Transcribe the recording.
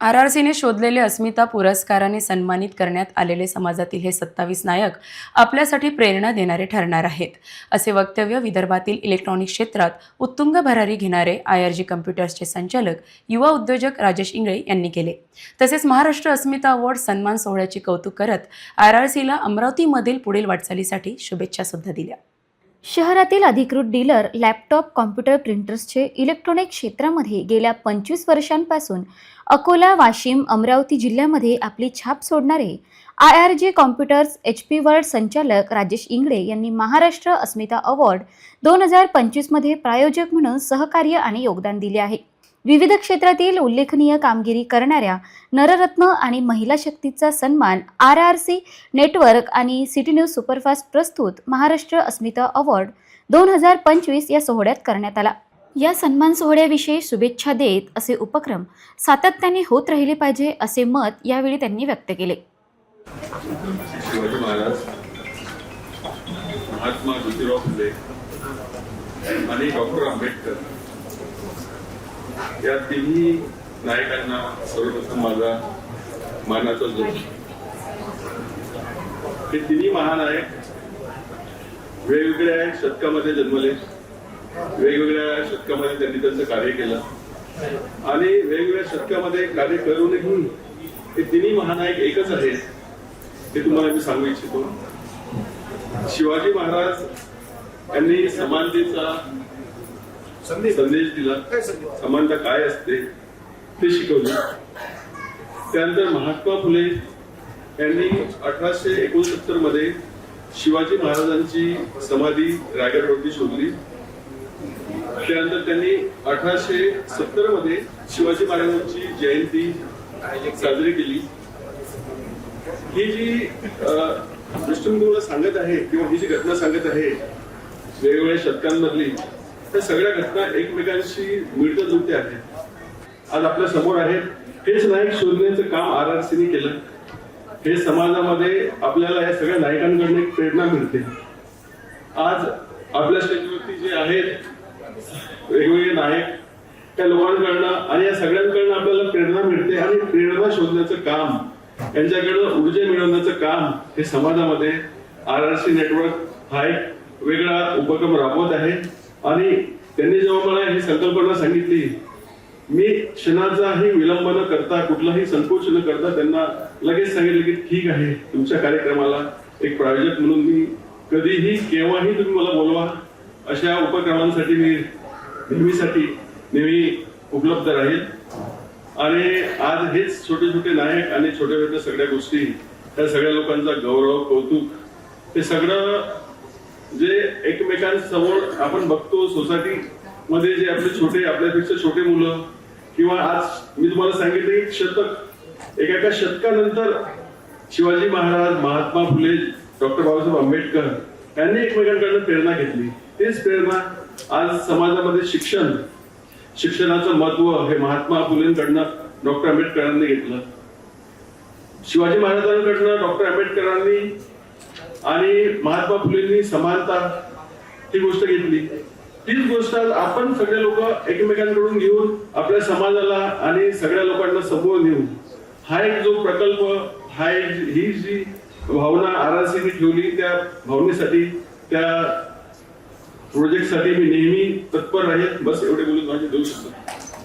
R R सीने शोधलेले अस्मिता पुरस्काराने सन्मानित करण्यात आलेले समाजातील हे सत्तावीस नायक आपल्यासाठी प्रेरणा देणारे ठरणार आहेत. असे वक्तव्य विदर्भातील इलेक्ट्रॉनिक क्षेत्रात उत्तुंग भरारी घेणारे आय आर जी कम्प्युटर्सचे संचालक युवा उद्योजक राजेश इंगळे यांनी केले. तसेच महाराष्ट्र अस्मिता अवॉर्ड सन्मान सोहळ्याचे कौतुक करत आर आर सीला अमरावतीमधील पुढील वाटचालीसाठी शुभेच्छा सुद्धा दिल्या. शहरातील अधिकृत डीलर लॅपटॉप कॉम्प्युटर प्रिंटर्सचे इलेक्ट्रॉनिक क्षेत्रामध्ये गेल्या पंचवीस वर्षांपासून अकोला वाशिम अमरावती जिल्ह्यामध्ये आपली छाप सोडणारे I R J computers H P world संचालक राजेश इंगळे यांनी महाराष्ट्र अस्मिता अवॉर्ड दोन हजार पंचवीसमध्ये प्रायोजक म्हणून सहकार्य आणि योगदान दिले आहे. विविध क्षेत्रातील उल्लेखनीय कामगिरी करणाऱ्या नररत्न आणि महिला शक्तीचा सन्मान आर आर सी नेटवर्क आणि सिटी न्यूज सुपरफास्ट प्रस्तुत महाराष्ट्र अस्मिता अवॉर्ड दोन हजार पंचवीस या सोहळ्यात करण्यात आला. या सन्मान सोहळ्याविषयी शुभेच्छा देत असे उपक्रम सातत्याने होत राहिले पाहिजे असे मत यावेळी त्यांनी व्यक्त केले. महात्मा ज्योतिराव फुले आणि डॉक्टर आंबेडकर या तिन्ही नायकांना सर्वप्रथम माझा मानाचा जोश. हे तिन्ही महानायक वेगवेगळ्या शतकामध्ये जन्मले. वेगवेगळ्या शतकामध्ये त्यांनी त्यांचं कार्य केलं. आणि वेगवेगळ्या शतकामध्ये कार्य करूनही हे तिन्ही महानायक एकच आहेत हे तुम्हाला मी सांगू इच्छितो. शिवाजी महाराज यांनी समानतेचा संदेश. दिला. समानता काय असते ते शिकवले. त्यानंतर महात्मा फुले यांनी अठराशे एकोणसत्तरमध्ये शिवाजी महाराजांची समाधी रायगडवरती शोधली. त्यानंतर त्यांनी अठराशे सत्तरमध्ये शिवाजी महाराजांची जयंती साजरी केली. ही जी दृष्टी तुम्हाला सांगत आहे किंवा ही जी घटना सांगत आहे वेगवेगळ्या शतकांमधली त्या सगळ्या घटना एकमेकांशी मिळत जुळते आहेत. आज आपल्यासमोर आहेत. हेच नायक शोधण्याचं काम आर आर सीने केलं. हे समाजामध्ये आपल्याला या सगळ्या नायकांकडून एक प्रेरणा मिळते. आज आपल्या स्टेजवरती जे आहेत वेगवेगळे नायक त्या लोकांकडनं आणि या सगळ्यांकडनं आपल्याला प्रेरणा मिळते आणि प्रेरणा शोधण्याचं काम यांच्याकडनं ऊर्जा मिळवण्याचं काम हे समाजामध्ये आर आर सी नेटवर्क हा एक वेगळा उपक्रम राबवत आहे. आणि त्यांनी जेव्हा मला ही संकल्पना सांगितली मी क्षणाचाही विलंब न करता कुठलाही संकोच न करता त्यांना लगेच सांगितलं की ठीक आहे तुमच्या कार्यक्रमाला एक प्रायोजक म्हणून मी कधीही केव्हाही तुम्ही मला बोलवा अशा उपक्रमांसाठी मी नेहमीसाठी नेहमी उपलब्ध राहील. आणि आज हेच छोटे छोटे नायक आणि छोट्या छोट्या सगळ्या गोष्टी त्या सगळ्या लोकांचा गौरव कौतुक हे सगळं जे एकमेकांसमोर आपण बघतो सोसायटी मध्ये जे आपले छोटे आपल्यापेक्षा छोटे मुलं किंवा आज मी तुम्हाला सांगितलं शतक. एका एका शतकानंतर शिवाजी महाराज महात्मा फुले डॉक्टर बाबासाहेब आंबेडकर यांनी एकमेकांकडून प्रेरणा घेतली. तेच प्रेरणा आज समाजामध्ये शिक्षण शिक्षणाचं महत्त्व हे महात्मा फुलेंकडनं डॉक्टर आंबेडकरांनी घेतलं. शिवाजी महाराजांकडनं डॉक्टर आंबेडकरांनी आणि महात्मा फुलेंनी समानता ही गोष्ट घेतली. तीच गोष्ट आपण सगळे लोक एकमेकांकडून घेऊन आपल्या समाजाला आणि सगळ्या लोकांना समोर नेऊ हा एक जो प्रकल्प हा एक ही जी भावना आर ठेवली त्या भावनेसाठी त्या प्रोजेक्टसाठी मी नेहमी तत्पर राहील. बस एवढे बोलून माझे देऊ शकतो